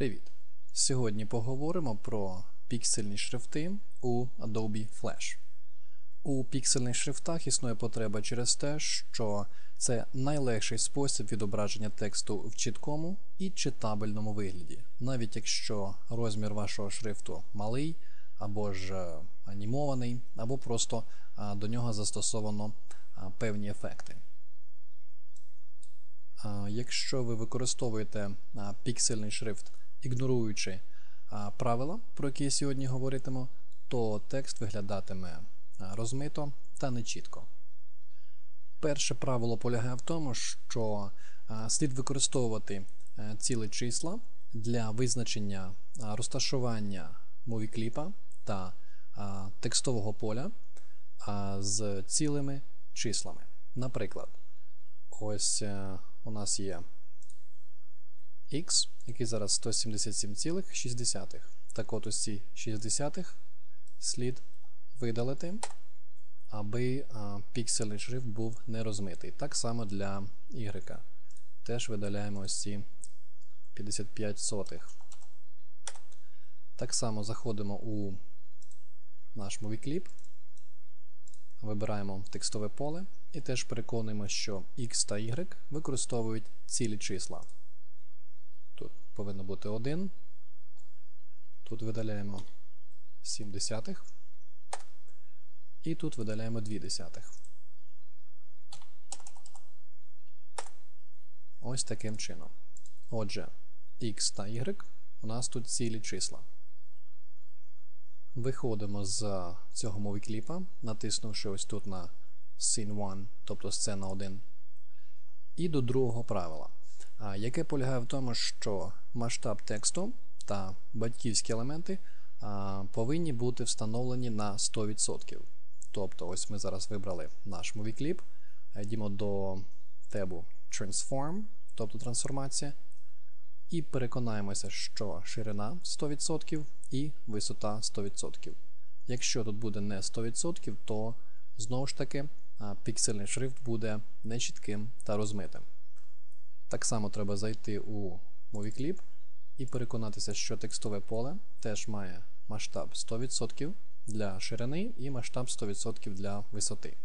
Привіт! Сьогодні поговоримо про піксельні шрифти у Adobe Flash. У піксельних шрифтах існує потреба через те, що це найлегший спосіб відображення тексту в чіткому і читабельному вигляді, навіть якщо розмір вашого шрифту малий, або ж е, анімований, або просто до нього застосовано певні ефекти. Якщо ви використовуєте піксельний шрифт, ігноруючи правила, про які я сьогодні говоритиму, то текст виглядатиме розмито та нечітко. Перше правило полягає в тому, що слід використовувати а, цілі числа для визначення розташування мовікліпа та текстового поля з цілими числами. Наприклад, ось е, у нас є x, який зараз 177,6. Так от ось ці 60 слід видалити, аби а, піксельний шрифт був не розмитий. Так само для y. Теж видаляємо ось ці 55 сотих. Так само заходимо у наш MovieClip, вибираємо текстове поле і теж переконуємо, що X та Y використовують цілі числа. Повинно бути 1. Тут видаляємо 7 десятих. І тут видаляємо 2 десятих. Ось таким чином. Отже, X та Y у нас тут цілі числа. Виходимо з цього мовікліпа, натиснувши ось тут на Scene 1, тобто сцена 1. І до другого правила, яке полягає в тому, що масштаб тексту та батьківські елементи повинні бути встановлені на 100%. Тобто, ось ми зараз вибрали наш мовікліп, йдемо до тебу Transform, тобто трансформація, і переконаємося, що ширина 100% і висота 100%. Якщо тут буде не 100%, то знову ж таки піксельний шрифт буде нечітким та розмитим. Так само треба зайти у MovieClip і переконатися, що текстове поле теж має масштаб 100% для ширини і масштаб 100% для висоти.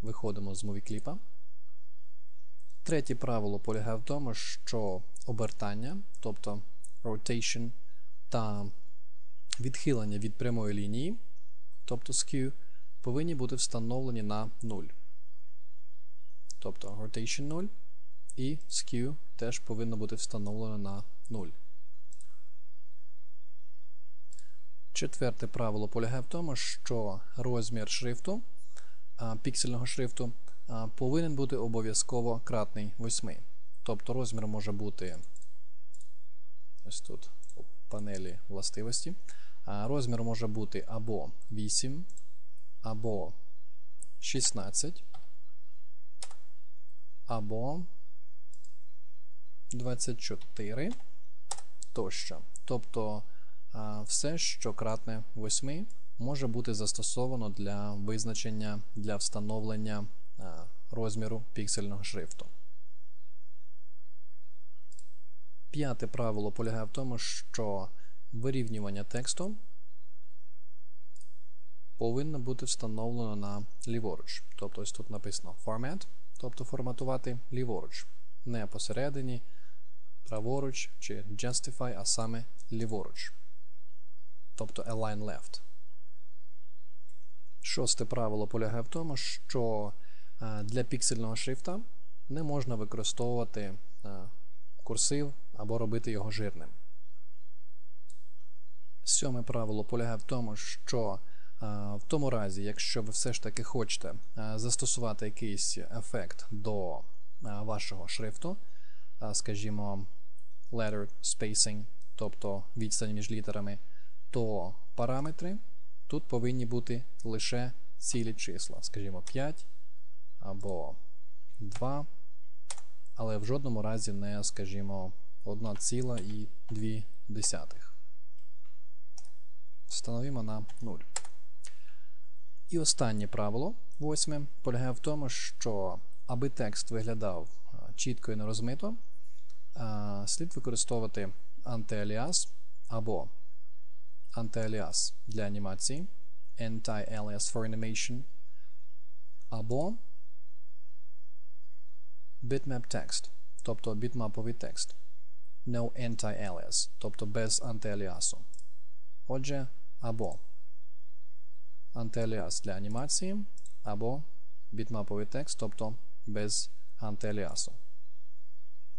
Виходимо з MovieClip. Третє правило полягає в тому, що обертання, тобто rotation та відхилення від прямої лінії, тобто skew, повинні бути встановлені на 0. Тобто rotation 0 і skew теж повинно бути встановлено на 0. Четверте правило полягає в тому, що розмір шрифту, піксельного шрифту повинен бути обов'язково кратний 8. Тобто розмір може бути ось тут у панелі властивості. Розмір може бути або 8, або 16, або 24 тощо. Тобто все, що кратне 8, може бути застосовано для визначення, для встановлення розміру піксельного шрифту. П'яте правило полягає в тому, що вирівнювання тексту повинно бути встановлено на ліворуч. Тобто ось тут написано Format, тобто форматувати ліворуч. Не посередині, праворуч чи Justify, а саме ліворуч. Тобто Align Left. Шосте правило полягає в тому, що для піксельного шрифта не можна використовувати курсив або робити його жирним. Сьоме правило полягає в тому, що в тому разі, якщо ви все ж таки хочете застосувати якийсь ефект до вашого шрифту, скажімо, letter spacing, тобто відстань між літерами, то параметри тут повинні бути лише цілі числа, скажімо, 5 або 2, але в жодному разі не, скажімо, 1,2. Встановимо на 0. І останнє правило, восьме, полягає в тому, що аби текст виглядав чітко і нерозмито, слід використовувати антиаліас або антиаліас для анімації, anti-alias for animation, або bitmap text, тобто бітмаповий текст. No anti-alias, тобто без антиаліасу. Отже, або антиаліас для анімації, або бітмаповий текст, тобто без антиаліасу.